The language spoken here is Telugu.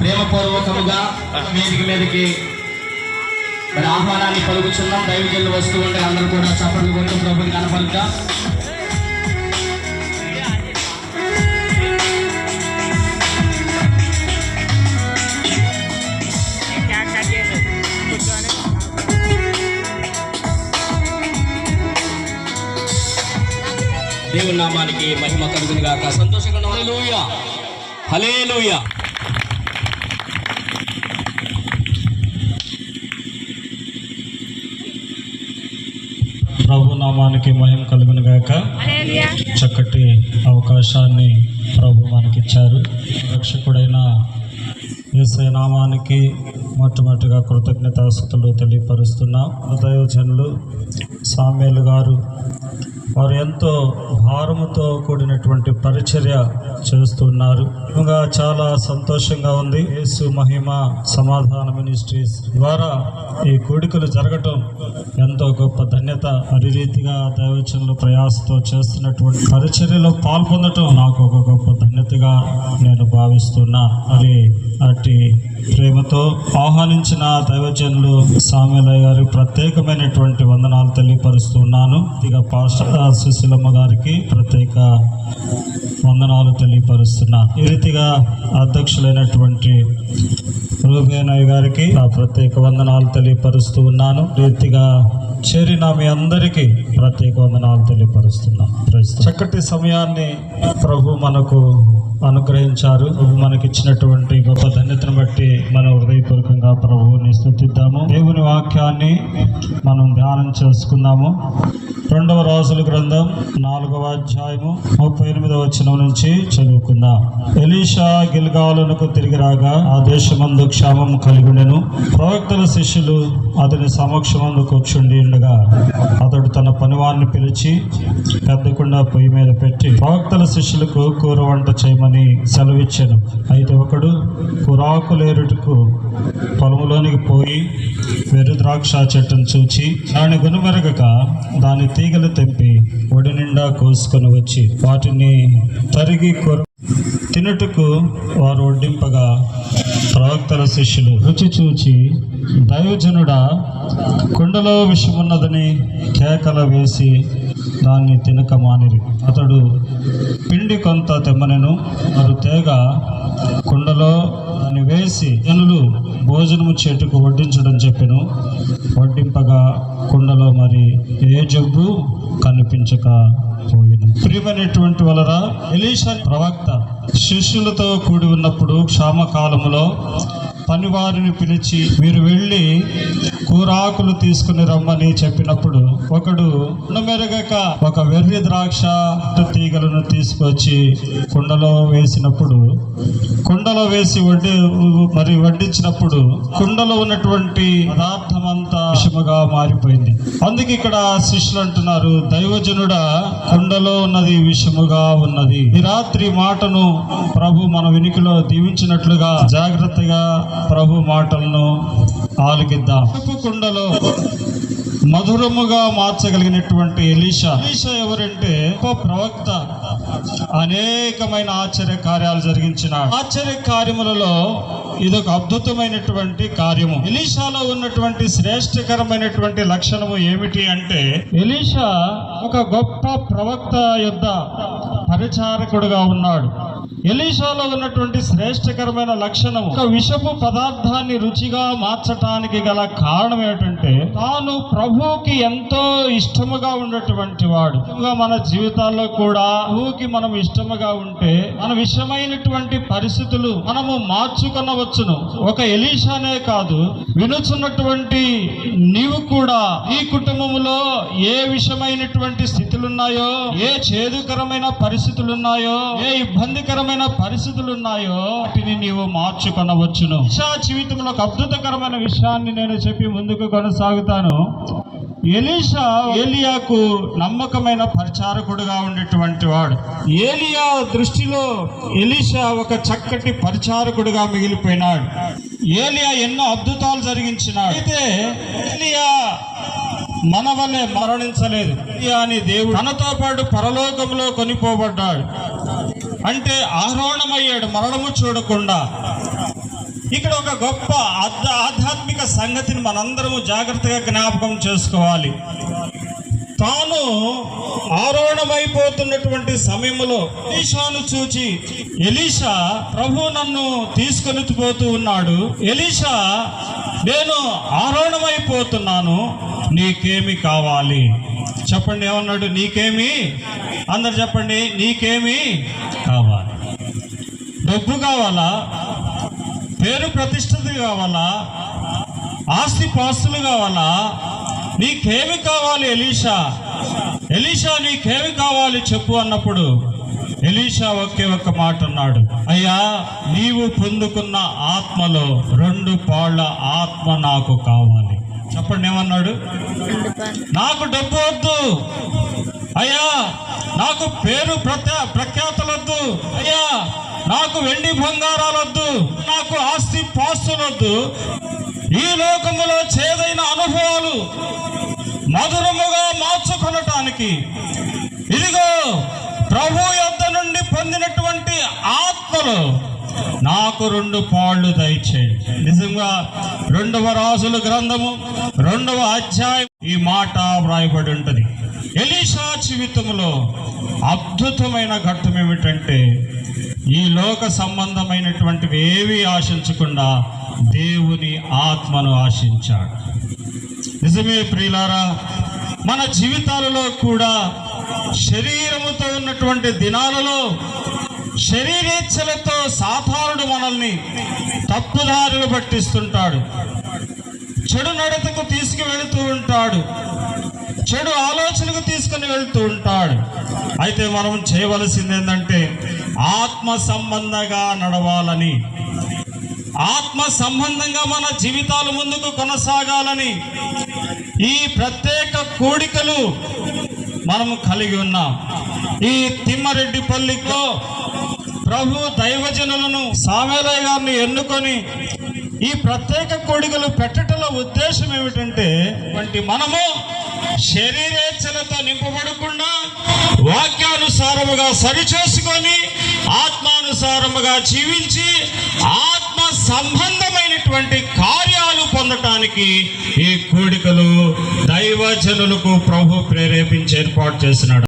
ప్రేమపూర్వకముగా వేదిక మీదకి మరి ఆహ్వానాన్ని పలుకుతున్నాం దైవజనులు వస్తూ ఉంటే అందరూ కూడా చప్పట్లు కొట్టు ప్రభుని కనపరుద్దాం. దేవుని నామానికి మహిమ కలుగును గాక సంతోషంగా హల్లెలూయా. నామానికి మహిమ కలుగును గాక. చక్కటి అవకాశాన్ని ప్రభు మనకిచ్చారు. రక్షకుడైన యేసే నామానికి మొట్టమొదటిగా కృతజ్ఞతాస్థుతులు తెలియపరుస్తున్నా. దైవజనులు సామ్యులు గారు వారు ఎంతో భారముతో కూడినటువంటి పరిచర్య చేస్తున్నారు. ఇంకా చాలా సంతోషంగా ఉంది. యేసు మహిమ సమాధాన మినిస్ట్రీస్ ద్వారా ఈ కోడికలు జరగటం ఎంతో గొప్ప ధన్యత. మరి రీతిగా దైవచనులు ప్రయాసతో చేస్తున్నటువంటి పరిచర్యలో పాల్పొందటం నాకు ఒక గొప్ప ధన్యతగా నేను భావిస్తున్నా. మరి అట్టి ప్రేమతో ఆహ్వానించిన దైవజనులు సామ్యలయ్య గారి ప్రత్యేకమైనటువంటి వందనాలు తెలియపరుస్తున్నాను. ఇక పాస్టర్ సుశీలమ్మ గారికి ప్రత్యేక తెలియపరుస్తున్నా ఈ రీతిగా అధ్యక్షులైనటువంటి రూబేనయ్య గారికి నా ప్రత్యేక వందనాలు తెలియపరుస్తూ ఉన్నాను. రీతిగా చేరిన మీ అందరికీ ప్రత్యేక వందనాలు తెలియపరుస్తున్నాను చక్కటి సమయాన్ని ప్రభు మనకు అనుగ్రహించారు. ప్రభు మనకిచ్చినటువంటి గొప్ప ధన్యతను బట్టి మనం హృదయపూర్వకంగా ప్రభువుని స్థుతిద్దాము. దేవుని వాక్యాన్ని మనం ధ్యానం చేసుకుందాము. రెండవ రోజుల గ్రంథం నాలుగవ అధ్యాయము ముప్పై ఎనిమిదవ వచనం నుంచి చదువుకుందాం. ఎలీషా గిల్గాలునకు తిరిగి రాగా ఆ దేశమందు క్షామం కలిగి ఉండెను ప్రవక్తల శిష్యులు అతని సమక్షంలో కూర్చుండి ఉండగా అతడు తన పనివారిని పిలిచి పెద్దకుండా పొయ్యి మీద పెట్టి ప్రవక్తల శిష్యులకు కూర వంట చేయమని సెలవిచ్చాను. అయితే ఒకడు కురాకులేరుటకు పొలంలోనికి పోయి వెరు ద్రాక్ష చెట్టును చూచి దాని గునుమెరగక దాని తీగలు తెంపి ఒడి నిండా కోసుకొని వచ్చి వాటిని తరిగి కొర తినుటకు వారు వడ్డింపగా ప్రవక్తల శిష్యులు రుచి చూచి దైవజనుడా కుండలో విషమున్నదని కేకల వేసి దాన్ని తినక మానిరి. అతడు పిండి కొంత తెమ్మనెను వారు తేగ కుండలో దాన్ని వేసి జనులు భోజనము చెట్టుకు వడ్డించడం చెప్పెను. వడ్డింపగా కుండలో మరి ఏ జబ్బు కనిపించక ప్రియమైనటువంటి వలరా ఎలీషా ప్రవక్త శిష్యులతో కూడి ఉన్నప్పుడు క్షామకాలంలో పనివారిని పిలిచి మీరు వెళ్ళి కూరాకులు తీసుకుని రమ్మని చెప్పినప్పుడు ఒకడు మెరగక ఒక వెర్రి ద్రాక్ష తీగలను తీసుకొచ్చి కుండలో వేసినప్పుడు కుండలో వేసి వడ్డి మరి వడ్డించినప్పుడు కుండలో ఉన్నటువంటి పదార్థం అంతా విషముగా మారిపోయింది. అందుకే ఇక్కడ శిష్యులు అంటున్నారు దైవజనుడ కుండలో ఉన్నది విషముగా ఉన్నది. ఈ రాత్రి మాటను ప్రభు మన వెనుకలో దీవించినట్లుగా జాగ్రత్తగా ప్రభు మాటలను ఆలకిద్దాం. కుండలో మధురముగా మార్చగలిగినటువంటి ఎలీషా. ఎలీషా ఎవరంటే ఒక ప్రవక్త. అనేకమైన ఆశ్చర్య కార్యాలు జరిగించిన ఆశ్చర్య కార్యములలో ఇదొక అద్భుతమైనటువంటి కార్యము. ఎలీషాలో ఉన్నటువంటి శ్రేష్టకరమైనటువంటి లక్షణము ఏమిటి అంటే ఎలీషా ఒక గొప్ప ప్రవక్త యొద్ద పరిచారకుడుగా ఉన్నాడు. ఎలీషాలో ఉన్నటువంటి శ్రేష్టకరమైన లక్షణం ఒక విషపు పదార్థాన్ని రుచిగా మార్చటానికి గల కారణం ఏంటంటే తాను ప్రభువుకి ఎంతో ఇష్టముగా ఉన్నటువంటి వాడు. ఇంకా మన జీవితాల్లో కూడా ప్రభువుకి మనం ఇష్టముగా ఉంటే మన విషమైనటువంటి పరిస్థితులు మనము మార్చుకొనవచ్చును. ఒక ఎలీషానే కాదు వినుచున్నటువంటి నీవు కూడా ఈ కుటుంబంలో ఏ విషమైనటువంటి స్థితులు ఉన్నాయో ఏ చేదుకరమైన పరిస్థితులు ఉన్నాయో ఏ ఇబ్బందికరమైన పరిస్థితులు ఉన్నాయో వాటిని నీవు మార్చుకొనవచ్చును. ఇషా జీవితంలో ఒక అద్భుతకరమైన విషయాన్ని నేను చెప్పి ముందుకు కొనసాగుతాను. ఎలీషా ఏలియాకు నమ్మకమైన పరిచారకుడుగా ఉండేటువంటి వాడు. ఏలియా దృష్టిలో ఎలీషా ఒక చక్కటి పరిచారకుడుగా మిగిలిపోయినాడు. ఏలియా ఎన్నో అద్భుతాలు జరిగించినాడు. అయితే ఏలియా మన వల్లే మరణించలేదు. అని దేవుడు తనతో పాటు పరలోకంలో కొనిపోబడ్డాడు. అంటే ఆరోహణమయ్యాడు మరణము చూడకుండా. ఇక్కడ ఒక గొప్ప ఆధ్యాత్మిక సంగతిని మనందరము జాగ్రత్తగా జ్ఞాపకం చేసుకోవాలి. తాను ఆరోహణమైపోతున్నటువంటి సమయంలో ఎలీషాను చూచి ఎలీషా ప్రభు నన్ను తీసుకొని పోతూ ఉన్నాడు. ఎలీషా నేను ఆరోహణమైపోతున్నాను. నీకేమి కావాలి? చెప్పండి ఏమన్నాడు? నీకేమి? అందరు చెప్పండి నీకేమి కావాలి. డబ్బు కావాలా? పేరు ప్రతిష్టత కావాలా? ఆస్తి పాస్తులు కావాలా? నీకేమి కావాలి ఎలీషా? ఎలీషా నీకేమి కావాలి చెప్పు అన్నప్పుడు ఎలీషా ఒకే ఒక్క మాట అన్నాడు. అయ్యా నీవు పొందుకున్న ఆత్మలో రెండు పాళ్ళ ఆత్మ నాకు కావాలి. చెప్పండి ఏమన్నాడు? నాకు డబ్బు వద్దు. అయ్యా నాకు పేరు ప్రఖ్యా ప్రఖ్యాతలొద్దు. అయ్యా నాకు వెండి బంగారాలొద్దు. నాకు ఆస్తి పాస్తులొద్దు. ఈ లోకములో చేదైన అనుభవాలు మధురముగా మార్చుకొనటానికి. ఇదిగో ప్రభు యొద్ద నుండి పొందినటువంటి ఆత్మలు నాకు రెండు పాళ్ళు దయచేయండి నిజంగా రెండవ రాజుల గ్రంథము రెండవ అధ్యాయం ఈ మాట వ్రాయబడి ఉంటుంది. ఎలీషా జీవితంలో అద్భుతమైన ఘట్టం ఏమిటంటే ఈ లోక సంబంధమైనటువంటివి ఏవి ఆశించకుండా దేవుని ఆత్మను ఆశించాడు. నిజమే ప్రియులారా మన జీవితాలలో కూడా శరీరముతో ఉన్నటువంటి దినాలలో శరీరేచ్ఛలతో సాధారణుడు మనల్ని తప్పుదారులు పట్టిస్తుంటాడు. చెడు నడతకు తీసుకువెళుతూ ఉంటాడు. చెడు ఆలోచనకు తీసుకుని వెళ్తూ ఉంటాడు. అయితే మనం చేయవలసింది ఏంటంటే ఆత్మ సంబంధంగా నడవాలని ఆత్మ సంబంధంగా మన జీవితాలు ముందుకు కొనసాగాలని ఈ ప్రత్యేక కోడికలు మనం కలిగి ఉన్నాం. ఈ తిమ్మారెడ్డిపల్లిలో ప్రభు దైవజనులను సామేలయ్య గారిని ఎన్నుకొని ఈ ప్రత్యేక కోడికలు పెట్టటంలో ఉద్దేశం ఏమిటంటే వంటి మనము శరీరేచ్ఛలతో నింపబడకుండా వాక్యానుసారముగా సరిచేసుకొని ఆత్మానుసారముగా జీవించి ఆత్మ సంబంధమైనటువంటి కార్యాలు పొందటానికి ఈ కోడికలు దైవజనులకు ప్రభు ప్రేరేపించి ఏర్పాటు చేసినాడు.